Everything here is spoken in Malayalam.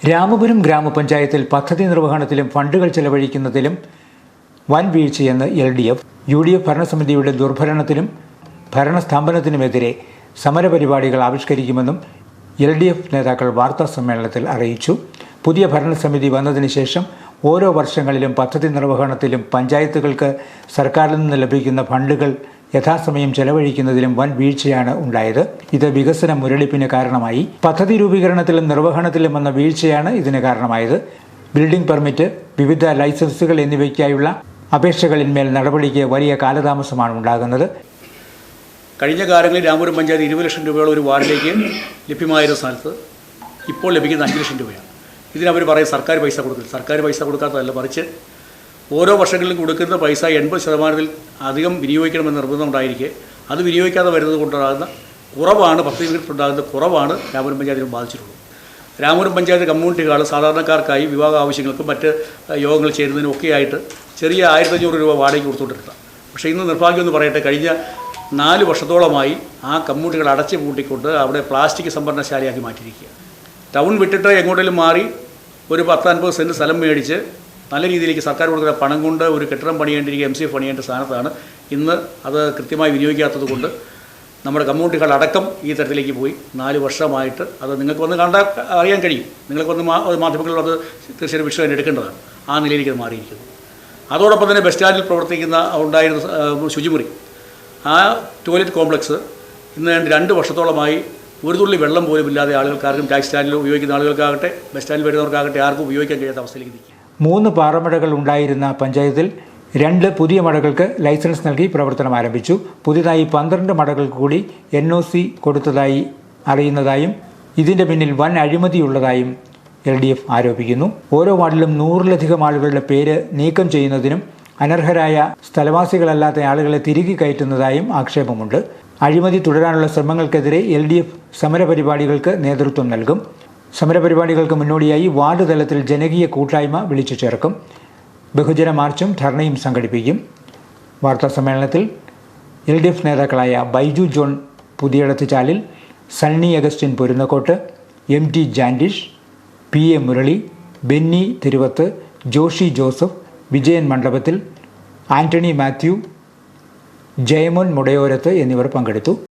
രാമപുരം ഗ്രാമപഞ്ചായത്തിൽ പദ്ധതി നിർവഹണത്തിലും ഫണ്ടുകൾ ചെലവഴിക്കുന്നതിലും വൻ വീഴ്ചയെന്ന് L D F U D F ഭരണസമിതിയുടെ ദുർഭരണത്തിനും ഭരണസ്തംഭനത്തിനുമെതിരെ സമരപരിപാടികൾ ആവിഷ്കരിക്കുമെന്നും എൽ ഡി എഫ് നേതാക്കൾ വാർത്താ സമ്മേളനത്തിൽ അറിയിച്ചു. പുതിയ ഭരണസമിതി വന്നതിന് ശേഷം ഓരോ വർഷങ്ങളിലും പദ്ധതി നിർവഹണത്തിലും പഞ്ചായത്തുകൾക്ക് സർക്കാരിൽ നിന്ന് ലഭിക്കുന്ന ഫണ്ടുകൾ യഥാസമയം ചെലവഴിക്കുന്നതിലും വൻ വീഴ്ചയാണ് ഉണ്ടായത്. ഇത് വികസന മുരടിപ്പിന് കാരണമായി. പദ്ധതി രൂപീകരണത്തിലും നിർവഹണത്തിലും വന്ന വീഴ്ചയാണ് ഇതിന് കാരണമായത്. ബിൽഡിംഗ് പെർമിറ്റ് വിവിധ ലൈസൻസുകൾ എന്നിവയ്ക്കായുള്ള അപേക്ഷകളിന്മേൽ നടപടിക്ക് വലിയ കാലതാമസമാണ് ഉണ്ടാകുന്നത്. കഴിഞ്ഞ കാലങ്ങളിൽ രാമപുരം പഞ്ചായത്ത് ഇരുപത് ലക്ഷം രൂപയുള്ള ഒരു വാർഡിലേക്ക് ലഭ്യമായിരുന്ന സ്ഥലത്ത് ഇപ്പോൾ ലഭിക്കുന്ന അഞ്ച് ലക്ഷം രൂപയാണ്. ഇതിനവർ പറയും സർക്കാർ പൈസ കൊടുക്കില്ല സർക്കാർ പൈസ കൊടുക്കാത്തതല്ല മറിച്ച് ഓരോ വർഷങ്ങളിലും കൊടുക്കുന്ന പൈസ എൺപത് ശതമാനത്തിൽ അധികം വിനിയോഗിക്കണമെന്ന് നിർബന്ധം ഉണ്ടായിരിക്കെ. അത് വിനിയോഗിക്കാതെ വരുന്നത് കൊണ്ടുണ്ടാകുന്ന കുറവാണ് പദ്ധതികൾക്കുണ്ടാകുന്ന കുറവാണ് രാമപുരം പഞ്ചായത്തിനെ ബാധിച്ചിട്ടുള്ളത്. രാമപുരം പഞ്ചായത്ത് കമ്മ്യൂണിറ്റികൾ സാധാരണക്കാർക്കായി വിവാഹ ആവശ്യങ്ങൾക്കും മറ്റ് യോഗങ്ങൾ ചേരുന്നതിനും ഒക്കെയായിട്ട് ചെറിയ ആയിരത്തഞ്ഞൂറ് രൂപ വാടകയ്ക്ക് കൊടുത്തുകൊണ്ടിരുന്നത് പക്ഷേ ഇന്ന് നിർഭാഗ്യം എന്ന് പറയട്ടെ കഴിഞ്ഞ നാല് വർഷത്തോളമായി ആ കമ്മ്യൂണിറ്റികൾ അടച്ചു പൂട്ടിക്കൊണ്ട് അവിടെ പ്ലാസ്റ്റിക് സംഭരണശാലയാക്കി മാറ്റിയിരിക്കുക ടൗൺ വിട്ടിട്ട് എങ്ങോട്ടെങ്കിലും മാറി ഒരു പത്ത് അൻപത് സെന്റ് സ്ഥലം മേടിച്ച് നല്ല രീതിയിലേക്ക് സർക്കാർ കൊടുക്കുന്ന പണം കൊണ്ട് ഒരു കെട്ടിടം പണിയേണ്ടിരിക്കുക എം സി എഫ് പണിയേണ്ട സ്ഥാനത്താണ്. ഇന്ന് അത് കൃത്യമായി വിനിയോഗിക്കാത്തത് കൊണ്ട് നമ്മുടെ കമ്മ്യൂണിറ്റികൾ അടക്കം ഈ തരത്തിലേക്ക് പോയി. നാല് വർഷമായിട്ട് അത് നിങ്ങൾക്ക് വന്ന് കണ്ടാൽ അറിയാൻ കഴിയും. നിങ്ങൾക്ക് വന്ന് മാധ്യമങ്ങളിൽ അത് തീർച്ചയായും വിഷയം എടുക്കേണ്ടതാണ്. ആ നിലയിലേക്ക് അത് മാറിയിരിക്കുന്നു. അതോടൊപ്പം തന്നെ ബസ് സ്റ്റാൻഡിൽ പ്രവർത്തിക്കുന്ന ഉണ്ടായിരുന്ന ശുചിമുറി. ആ ടോയ്ലറ്റ് കോംപ്ലക്സ് ഇന്ന് രണ്ട് വർഷത്തോളമായി ഒരു തുള്ളി വെള്ളം പോലും ഇല്ലാതെ ആളുകൾക്കാർക്കും ടാക്സി സ്റ്റാൻഡിൽ ഉപയോഗിക്കുന്ന ആളുകൾക്കാകട്ടെ ബസ് സ്റ്റാൻഡിൽ വരുന്നവർക്കാകട്ടെ ആർക്കും ഉപയോഗിക്കാൻ കഴിയാത്ത അവസ്ഥയിലേക്ക് നിൽക്കുക മൂന്ന് പാറമടകൾ ഉണ്ടായിരുന്ന പഞ്ചായത്തിൽ രണ്ട് പുതിയ മടകൾക്ക് ലൈസൻസ് നൽകി പ്രവർത്തനം ആരംഭിച്ചു. പുതിയതായി പന്ത്രണ്ട് മടകൾക്ക് കൂടി എൻ ഒ സി കൊടുത്തതായി അറിയുന്നതായും ഇതിന്റെ പിന്നിൽ വൻ അഴിമതിയുള്ളതായും എൽ ഡി എഫ് ആരോപിക്കുന്നു. ഓരോ വാർഡിലും നൂറിലധികം ആളുകളുടെ പേര് നീക്കം ചെയ്യുന്നതിനും അനർഹരായ സ്ഥലവാസികളല്ലാത്ത ആളുകളെ തിരികെ കയറ്റുന്നതായും ആക്ഷേപമുണ്ട്. അഴിമതി തുടരാനുള്ള ശ്രമങ്ങൾക്കെതിരെ എൽ ഡി എഫ് സമരപരിപാടികൾക്ക് നേതൃത്വം നൽകും. സമരപരിപാടികൾക്ക് മുന്നോടിയായി വാർഡ് തലത്തിൽ ജനകീയ കൂട്ടായ്മ വിളിച്ചു ചേർക്കും. ബഹുജന മാർച്ചും ധർണയും സംഘടിപ്പിക്കും. വാർത്താ സമ്മേളനത്തിൽ എൽ ഡി എഫ് നേതാക്കളായ Baiju John Puthiyadath Chalil Sunny Augustine Porunnakottu M T Jandish P A Murali Benny Thiruvath Joshy Joseph Vijayan Mandapathil Antony Mathew Jayamon മുടയോരത്ത് എന്നിവർ പങ്കെടുത്തു.